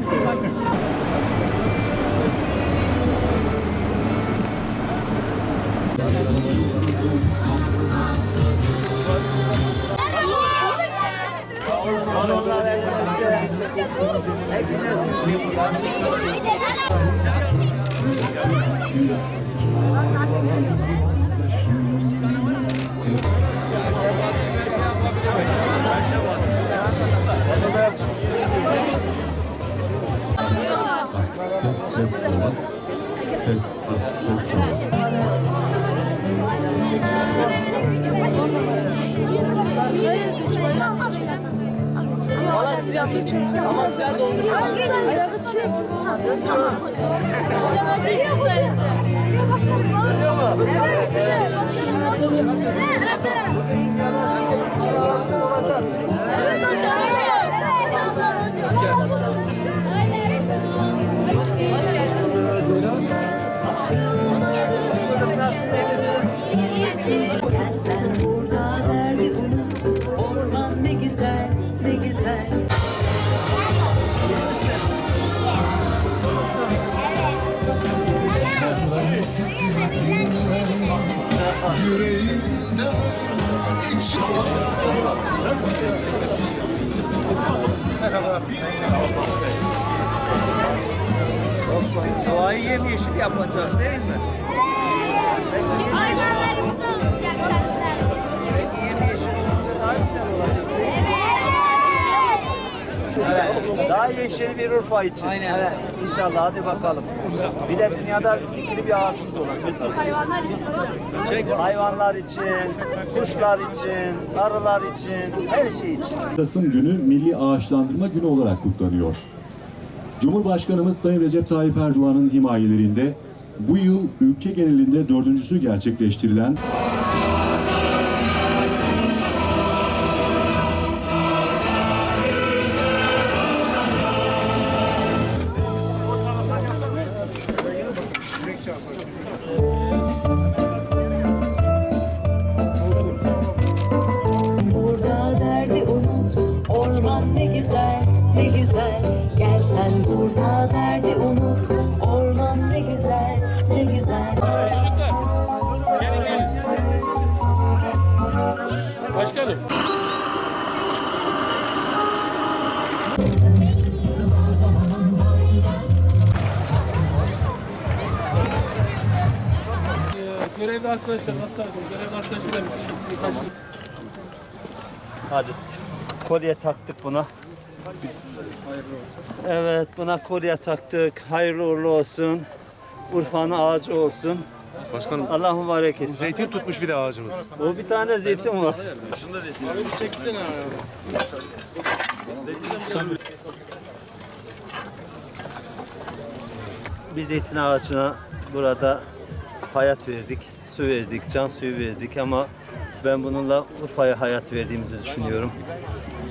Ses Ses ses kova. Valla Doğayı yemyeşil yapacağız değil mi? Daha yeşil bir Urfa için. Aynen. Evet. İnşallah hadi bakalım. Bir de dünyada dikili bir ağacımız olacak. Hayvanlar için. Hayvanlar için, kuşlar için, arılar için, her şey için. Kasım günü Milli Ağaçlandırma Günü olarak kutlanıyor. Cumhurbaşkanımız Sayın Recep Tayyip Erdoğan'ın himayelerinde bu yıl ülke genelinde dördüncüsü gerçekleştirilen güzel Gel sen burada derdi unut Orman ne güzel ne güzel Başkanım. Ee, Görevli arkadaşlar nasıl Görevli bir birkaç Hadi. Kolye taktık buna. Evet buna kolye taktık. Hayırlı uğurlu olsun. Urfa'nın ağacı olsun. Başkanım Allah mübarek etsin. zeytin tutmuş bir de ağacımız. O bir tane zeytin var. Biz zeytin ağacına burada hayat verdik, su verdik, can suyu verdik ama ben bununla Urfa'ya hayat verdiğimizi düşünüyorum.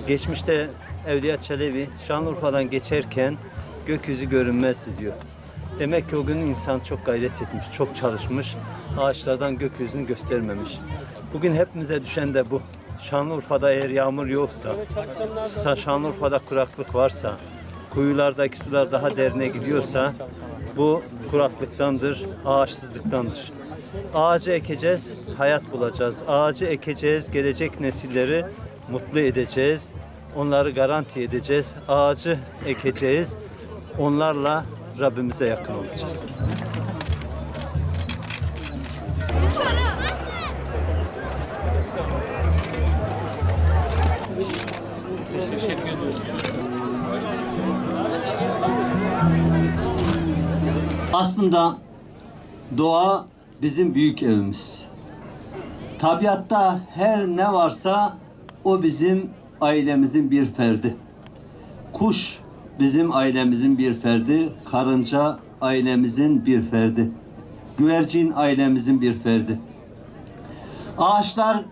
Geçmişte Evliya Çelebi Şanlıurfa'dan geçerken gökyüzü görünmezdi diyor. Demek ki o gün insan çok gayret etmiş, çok çalışmış, ağaçlardan gökyüzünü göstermemiş. Bugün hepimize düşen de bu. Şanlıurfa'da eğer yağmur yoksa, Sa- Şanlıurfa'da kuraklık varsa, kuyulardaki sular daha derine gidiyorsa bu kuraklıktandır, ağaçsızlıktandır. Ağacı ekeceğiz, hayat bulacağız. Ağacı ekeceğiz, gelecek nesilleri mutlu edeceğiz. Onları garanti edeceğiz. Ağacı ekeceğiz. Onlarla Rabbimize yakın olacağız. Aslında doğa bizim büyük evimiz. Tabiatta her ne varsa o bizim ailemizin bir ferdi. Kuş bizim ailemizin bir ferdi, karınca ailemizin bir ferdi. Güvercin ailemizin bir ferdi. Ağaçlar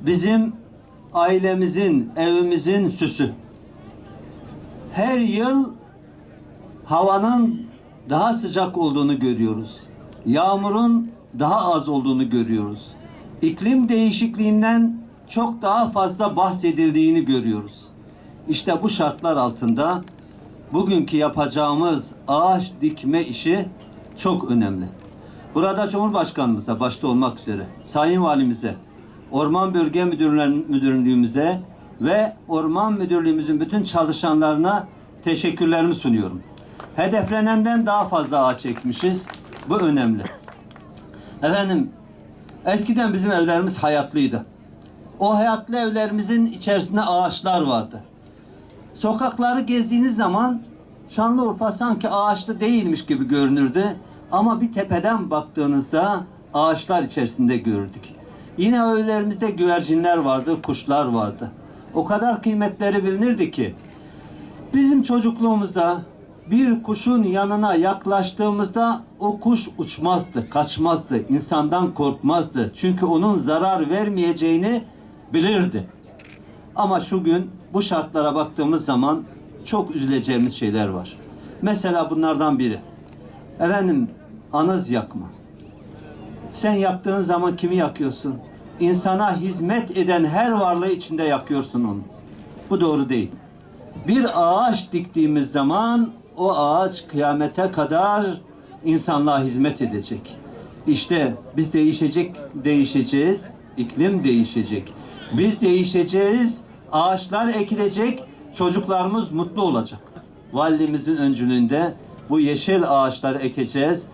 bizim ailemizin, evimizin süsü. Her yıl havanın daha sıcak olduğunu görüyoruz. Yağmurun daha az olduğunu görüyoruz. İklim değişikliğinden çok daha fazla bahsedildiğini görüyoruz. İşte bu şartlar altında bugünkü yapacağımız ağaç dikme işi çok önemli. Burada Cumhurbaşkanımıza başta olmak üzere, Sayın Valimize, Orman Bölge Müdürlüğümüze ve Orman Müdürlüğümüzün bütün çalışanlarına teşekkürlerimi sunuyorum. Hedeflenenden daha fazla ağaç ekmişiz. Bu önemli. Efendim, eskiden bizim evlerimiz hayatlıydı. O hayatlı evlerimizin içerisinde ağaçlar vardı. Sokakları gezdiğiniz zaman Şanlıurfa sanki ağaçlı değilmiş gibi görünürdü. Ama bir tepeden baktığınızda ağaçlar içerisinde görürdük. Yine evlerimizde güvercinler vardı, kuşlar vardı. O kadar kıymetleri bilinirdi ki Bizim çocukluğumuzda bir kuşun yanına yaklaştığımızda o kuş uçmazdı, kaçmazdı, insandan korkmazdı. Çünkü onun zarar vermeyeceğini bilirdi. Ama şu gün bu şartlara baktığımız zaman çok üzüleceğimiz şeyler var. Mesela bunlardan biri. Efendim anız yakma. Sen yaktığın zaman kimi yakıyorsun? İnsana hizmet eden her varlığı içinde yakıyorsun onu. Bu doğru değil. Bir ağaç diktiğimiz zaman o ağaç kıyamete kadar insanlığa hizmet edecek. İşte biz değişecek, değişeceğiz, iklim değişecek. Biz değişeceğiz, ağaçlar ekilecek, çocuklarımız mutlu olacak. Validemizin öncülüğünde bu yeşil ağaçları ekeceğiz.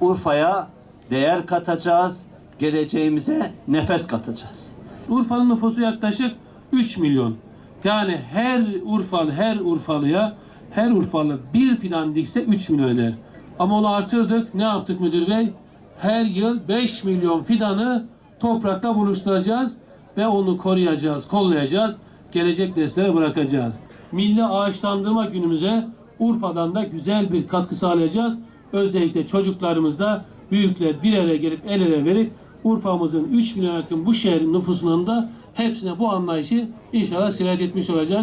Urfa'ya değer katacağız, geleceğimize nefes katacağız. Urfa'nın nüfusu yaklaşık 3 milyon. Yani her Urfalı, her Urfalıya, her Urfalı bir fidan dikse 3 milyon eder. Ama onu artırdık. Ne yaptık müdür bey? Her yıl 5 milyon fidanı toprakta buluşturacağız ve onu koruyacağız, kollayacağız. Gelecek nesillere bırakacağız. Milli ağaçlandırma günümüze Urfa'dan da güzel bir katkı sağlayacağız. Özellikle çocuklarımız da büyükler bir araya gelip el ele verip Urfa'mızın 3 milyon yakın bu şehrin nüfusunun da hepsine bu anlayışı inşallah sirayet etmiş olacak.